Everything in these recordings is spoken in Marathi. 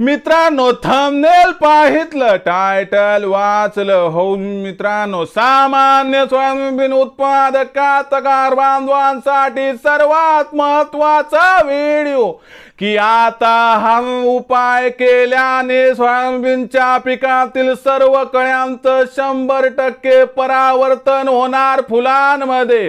मित्रांनो थंबनेल पाहितलं टायटल वाचलं. हो मित्रांनो सामान्य स्वयंबीन उत्पादक कास्तकार बांधवांसाठी सर्वात महत्त्वाचा व्हिडिओ की आता हा उपाय केल्याने सोयाबीनच्या पिकातील सर्व कळ्यांचं शंभर टक्के परावर्तन होणार फुलांमध्ये.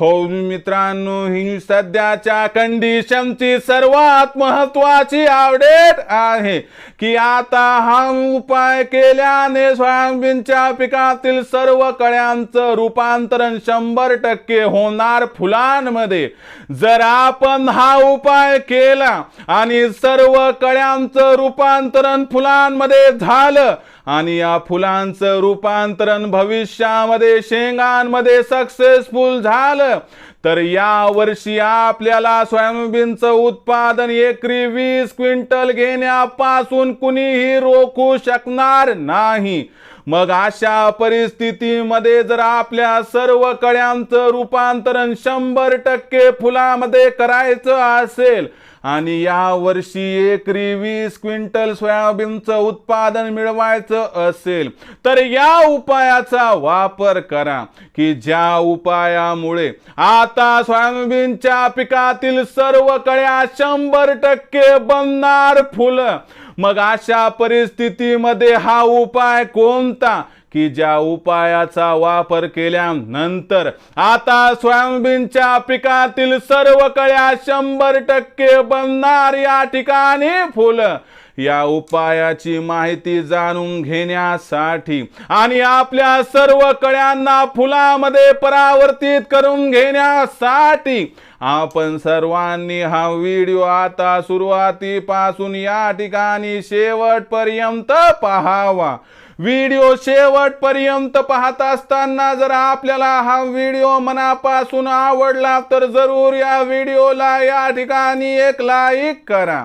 हो मित्रांनो ही सध्याच्या कंडिशनची सर्वात महत्वाची अपडेट आहे. की आता हा उपाय केल्याने सोयाबीनच्या पिकातील सर्व कळ्यांचं रूपांतरण शंभर टक्के होणार फुलांमध्ये. जर आपण हा उपाय केला आणि सर्व कळ्यांचं रूपांतरण फुलांमध्ये झालं आणि या फुलांचं रूपांतरण भविष्यामध्ये शेंगांमध्ये सक्सेसफुल झालं. तर या वर्षी आपल्याला सोयाबीनचं उत्पादन एकरी वीस क्विंटल घेण्यापासून कुणीही रोखू शकणार नाही. मग अशा परिस्थितीमध्ये जर आपल्या सर्व कळ्यांचं रूपांतरण शंभर टक्के फुलामध्ये करायचं असेल आणि या वर्षी एकरी वीस क्विंटल सोयाबीनचं उत्पादन मिळवायचं असेल तर या उपायाचा वापर करा की ज्या उपायामुळे आता सोयाबीनच्या पिकातील सर्व कळ्या शंभर टक्के बनणार फुलं. मग अशा परिस्थितीमध्ये हा उपाय कोणता? की ज्या उपायाचा वापर केल्यानंतर आता सोयाबीनच्या पिकातील सर्व कळ्या शंभर टक्के बनणार या ठिकाणी फुलं. या उपायाची माहिती जाणून घेण्यासाठी आणि आपल्या सर्व कळ्यांना फुलामध्ये परावर्तित करून घेण्यासाठी आपण सर्वांनी हा व्हिडिओ आता सुरुवातीपासून या ठिकाणी शेवटपर्यंत पाहावा. व्हिडिओ शेवटपर्यंत पाहत असताना जर आपल्याला हा व्हिडिओ मनापासून आवडला तर जरूर या व्हिडिओला या ठिकाणी एक लाईक करा.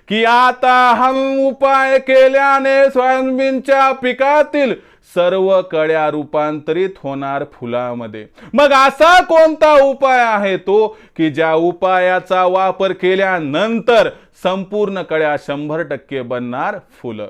की आता हम उपाय केल्याने सोयाबीनच्या पिकातील सर्व कड्या रूपांतरित होणार फुलामध्ये. मग असा कोणता उपाय आहे तो की ज्या उपायाचा वापर केल्यानंतर संपूर्ण कळ्या शंभर टक्के बनणार फुलं?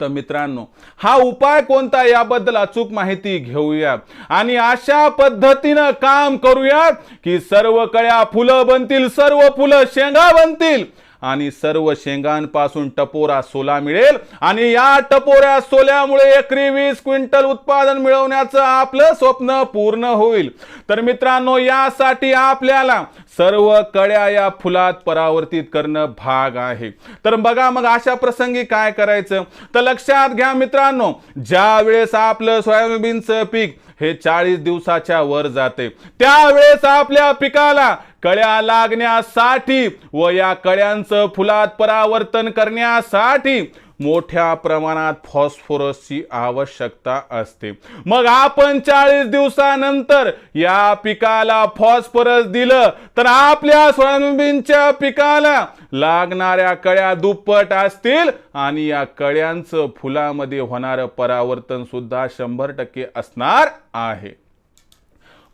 तर मित्रांनो हा उपाय कोणता याबद्दल अचूक माहिती घेऊया. आणि अशा पद्धतीनं काम करूया की सर्व कळ्या फुलं बनतील सर्व फुलं शेंगा बनतील आणि सर्व शेंगांपासून टपोरा सोला मिळेल. आणि या टपोऱ्या सोल्यामुळे एकरी वीस क्विंटल उत्पादन मिळवण्याचं आपलं स्वप्न पूर्ण होईल. तर मित्रांनो यासाठी आपल्याला सर्व कड्या या फुलात परावर्तित करणं भाग आहे. तर बघा मग अशा प्रसंगी काय करायचं? तर लक्षात घ्या मित्रांनो ज्या वेळेस आपलं सोयाबीनचं पीक हे चाळीस दिवसाच्या वर जाते त्यावेळेस आपल्या पिकाला कळ्या लागण्यासाठी व या कळ्यांचं फुलात परावर्तन करण्यासाठी मोठ्या प्रमाणात फॉस्फरसची आवश्यकता असते. मग आपण चाळीस दिवसानंतर या पिकाला फॉस्फरस दिलं तर आपल्या सोयाबीनच्या पिकाला लागणाऱ्या कळ्या दुप्पट असतील आणि या कळ्यांचं फुलामध्ये होणारं परावर्तन सुद्धा शंभर टक्के असणार आहे.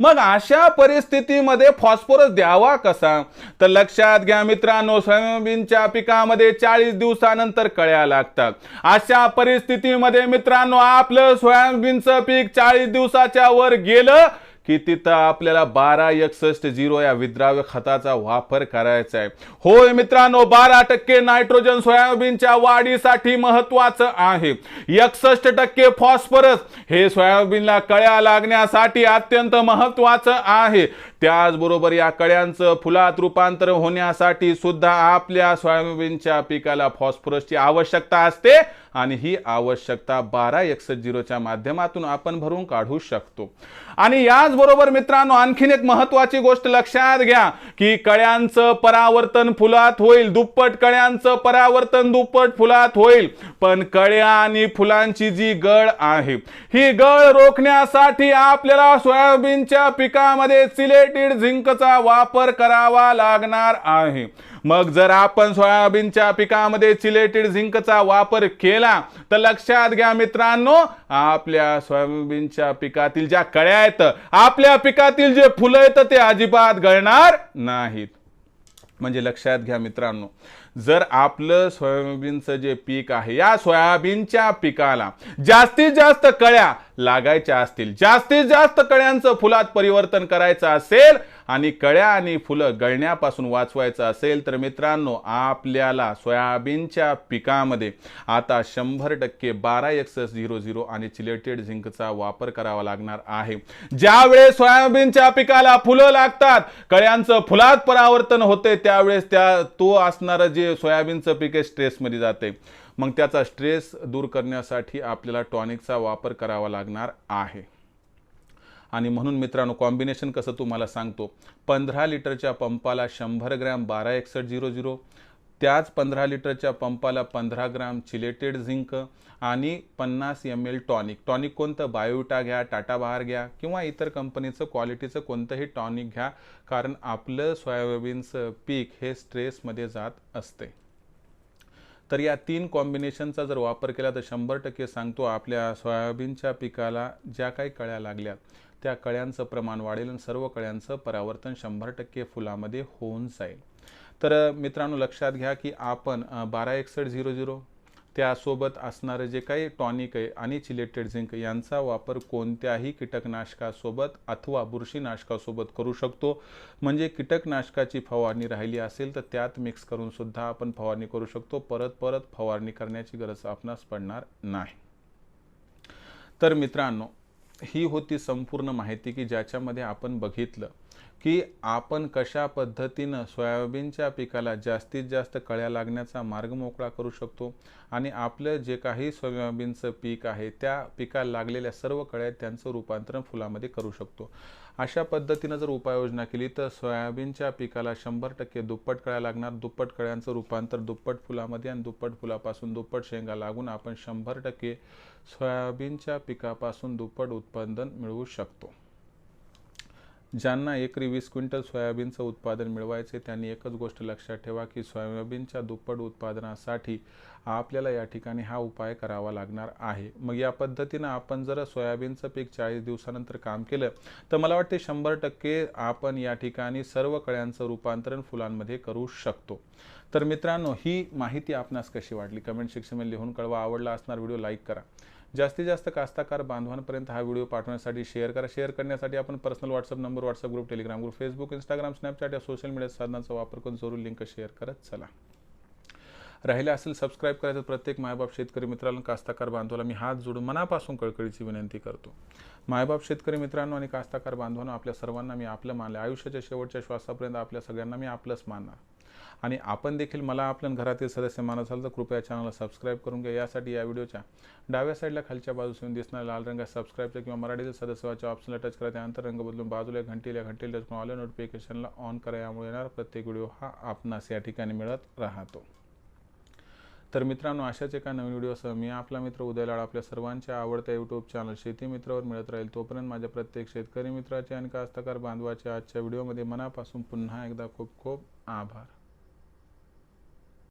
मग अशा परिस्थितीमध्ये फॉस्फरस द्यावा कसा? तर लक्षात घ्या मित्रांनो सोयाबीनच्या पिकामध्ये चाळीस दिवसानंतर कळ्या लागतात. अशा परिस्थितीमध्ये मित्रांनो आपलं सोयाबीनचं पीक चाळीस दिवसाच्या वर गेलं की तिथं आपल्याला बारा एकसष्ट झिरो या विद्राव्य खताचा वापर करायचा आहे. होय मित्रांनो बारा टक्के नायट्रोजन सोयाबीनच्या वाढीसाठी महत्वाचं आहे. एकसष्ट टक्के फॉस्फरस हे सोयाबीनला कळ्या लागण्यासाठी अत्यंत महत्वाचं आहे. त्याचबरोबर या कळ्यांचं फुलात रूपांतर होण्यासाठी सुद्धा आपल्या सोयाबीनच्या पिकाला फॉस्फरसची आवश्यकता असते आणि ही आवश्यकता बारा एकसष्ट झिरोच्या माध्यमातून आपण भरून काढू शकतो. आणि त्याचबरोबर मित्रांनो आणखीन एक महत्वाची गोष्ट लक्षात घ्या की कळ्यांचं परावर्तन फुलात होईल. दुप्पट कळ्यांचं परावर्तन दुप्पट फुलात होईल. पण कळ्या आणि फुलांची जी गळ आहे ही गळ रोखण्यासाठी आपल्याला सोयाबीनच्या पिकामध्ये सिलेटेड झिंकचा वापर करावा लागणार आहे. मग जर आपण सोयाबीनच्या पिकामध्ये चिलेटेड झिंकचा वापर केला तर लक्षात घ्या मित्रांनो आपल्या सोयाबीनच्या पिकातील ज्या कळ्या आहेत आपल्या पिकातील जे फुलं आहेत ते अजिबात गळणार नाहीत. म्हणजे लक्षात घ्या मित्रांनो जर आपलं सोयाबीनचं जे पीक आहे या सोयाबीनच्या पिकाला जास्तीत जास्त कळ्या लागायच्या असतील जास्तीत जास्त कळ्यांचं फुलात परिवर्तन करायचं असेल आणि कळ्या आणि फुलं गळण्यापासून वाचवायचं असेल तर मित्रांनो आपल्याला सोयाबीनच्या पिकामध्ये आता शंभर टक्के बारा एक्स झिरो झिरो आणि चिलेटेड झिंकचा वापर करावा लागणार आहे. ज्यावेळेस सोयाबीनच्या पिकाला फुलं लागतात कळ्यांचं फुलात परावर्तन होते त्यावेळेस त्या तो असणारं जे सोयाबीनचं पीक आहे स्ट्रेसमध्ये जाते. मग त्याचा स्ट्रेस दूर करण्यासाठी आपल्याला टॉनिकचा वापर करावा लागणार आहे. आणि म्हणून मित्रांनो कॉम्बिनेशन कसं तुम्हाला सांगतो. पंधरा लिटरच्या पंपाला शंभर ग्रॅम बारा एकसष्ट झिरो झिरो त्याच पंधरा लिटरच्या पंपाला पंधरा ग्राम चिलेटेड झिंक आणि पन्नास एम एल टॉनिक टॉनिक कोणतं? बायोटा घ्या टाटा बहार घ्या किंवा इतर कंपनीचं क्वालिटीचं कोणतंही टॉनिक घ्या कारण आपलं सोयाबीनचं पीक हे स्ट्रेसमध्ये जात असते. तर या तीन कॉम्बिनेशनचा जर वापर केला तर शंभर टक्के सांगतो आपल्या सोयाबीनच्या पिकाला ज्या काही कळ्या लागल्या त्या कळ्यांचं प्रमाण वाढेल आणि सर्व कळ्यांचं परावर्तन शंभर टक्के फुलामध्ये होऊन जाईल. तर मित्रांनो लक्षात घ्या की आपण बारा एकसष्ट झिरो झिरो त्यासोबत असणारं जे काही टॉनिक आहे आणि चिलेटेड झिंक यांचा वापर कोणत्याही कीटकनाशकासोबत अथवा बुरशीनाशकासोबत करू शकतो. म्हणजे कीटकनाशकाची फवारणी राहिली असेल तर त्यात मिक्स करून सुद्धा आपण फवारणी करू शकतो. परत परत फवारणी करण्याची गरज आपणास पडणार नाही. तर मित्रांनो ही होती संपूर्ण माहिती की ज्याच्यामध्ये आपण बघितलं की आपण कशा पद्धतीनं सोयाबीनच्या पिकाला जास्तीत जास्त कळ्या लागण्याचा मार्ग मोकळा करू शकतो? आणि आपलं जे काही सोयाबीनचं पीक आहे त्या पिकाला लागलेल्या सर्व कळ्या त्यांचं रूपांतरण फुलामध्ये करू शकतो. अशा पद्धतीनं जर उपाययोजना केली तर सोयाबीनच्या पिकाला शंभर टक्के दुप्पट कळ्या लागणार. दुप्पट कळ्यांचं रूपांतर दुप्पट फुलामध्ये आणि दुप्पट फुलापासून दुप्पट शेंगा लागून आपण शंभर टक्के सोयाबीनच्या पिकापासून दुप्पट उत्पादन मिळवू शकतो. ज्यांना एकरी वीस क्विंटल सोयाबीनचं उत्पादन मिळवायचे त्यांनी एकच गोष्ट लक्षात ठेवा की सोयाबीनच्या दुप्पट उत्पादनासाठी आपल्याला या ठिकाणी हा उपाय करावा लागणार आहे. मग या पद्धतीनं आपण जर सोयाबीनचं पीक चाळीस दिवसानंतर काम केलं तर मला वाटते शंभर टक्के आपण या ठिकाणी सर्व कळ्यांचं रूपांतरण फुलांमध्ये करू शकतो. तर मित्रांनो ही माहिती आपणास कशी वाटली? कमेंट सेक्शनमध्ये लिहून कळवा. आवडला असणार व्हिडिओ लाईक करा. जास्तीत जास्त कास्ताकार बांधवांपर्यंत हा व्हिडिओ पाठवण्यासाठी शेअर करा. शेअर करण्यासाठी आपण personal WhatsApp number WhatsApp group Telegram group Facebook Instagram Snapchat या सोशल मीडिया साधनांचा वापर करून जरूर लिंक शेअर करत चला. राहिले असेल सबस्क्राईब करायचं प्रत्येक मायबाप शेतकरी मित्रांनो कास्ताकार बांधवाला मी हात जोडून मनापासून कळकळीची विनंती करतो. मायबाप शेतकरी मित्रांनो आणि कास्ताकार बांधवांनो आपल्या सर्वांना मी आपलं मानलं आयुष्याच्या शेवटच्या श्वासापर्यंत आपल्या सगळ्यांना मी आपलंच मानणार. आणि आपण देखील मला आपल्या घरातील सदस्य मानत असाल तर कृपया चॅनलला सबस्क्राईब करून घ्या. यासाठी या व्हिडिओच्या डाव्या साईडला खालच्या बाजूस दिसणाऱ्या लाल रंगात सबस्क्राईबच्या किंवा मराठीतील सदस्याच्या ऑप्शनला टच करा. त्यानंतर रंग बदलून बाजूला घंटीला घंटीला टच करून ऑल नोटिफिकेशनला ऑन करा. यामुळे येणार प्रत्येक व्हिडिओ हा आपणास या ठिकाणी मिळत राहतो. तर मित्रांनो अशाच एका नवीन व्हिडिओसह मी आपला मित्र उदय लाड आपल्या सर्वांच्या आवडत्या यूट्यूब चॅनल शेती मित्रावर मिळत राहील. तोपर्यंत माझ्या प्रत्येक शेतकरी मित्राचे आणि कास्तकार बांधवाचे आजच्या व्हिडिओमध्ये मनापासून पुन्हा एकदा खूप खूप आभार.